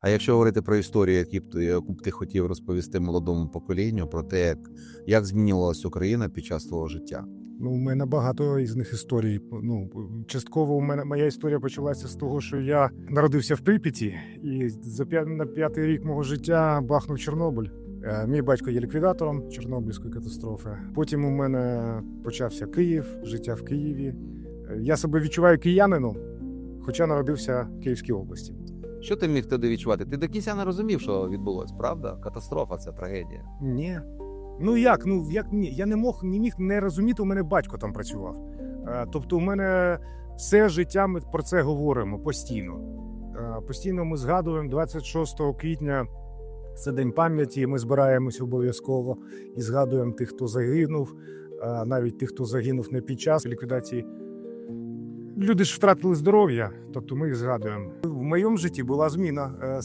А якщо говорити про історію, яку б ти хотів розповісти молодому поколінню про те, як, як змінювалася Україна під час твого життя? Ну, у мене багато із них історій. Ну, частково у мене моя історія почалася з того, що я народився в Прип'яті, і за п'я- на п'ятий рік мого життя бахнув Чорнобиль. Е, Мій батько є ліквідатором Чорнобильської катастрофи. Потім у мене почався Київ, життя в Києві. Е, Я себе відчуваю киянином, хоча народився в Київській області. Що ти міг тоді відчувати? Ти до кінця не розумів, що відбулось, правда? Катастрофа це трагедія. Ні. Ну як? Ну як ні? Я не мог не міг не розуміти. У мене батько там працював. Е, Тобто, у мене все життя ми про це говоримо постійно. Е, Постійно ми згадуємо 26 квітня. Це день пам'яті. Ми збираємось обов'язково і згадуємо тих, хто загинув, е, навіть тих, хто загинув не під час ліквідації. Люди ж втратили здоров'я, тобто ми їх згадуємо. В моєму житті була зміна. Е,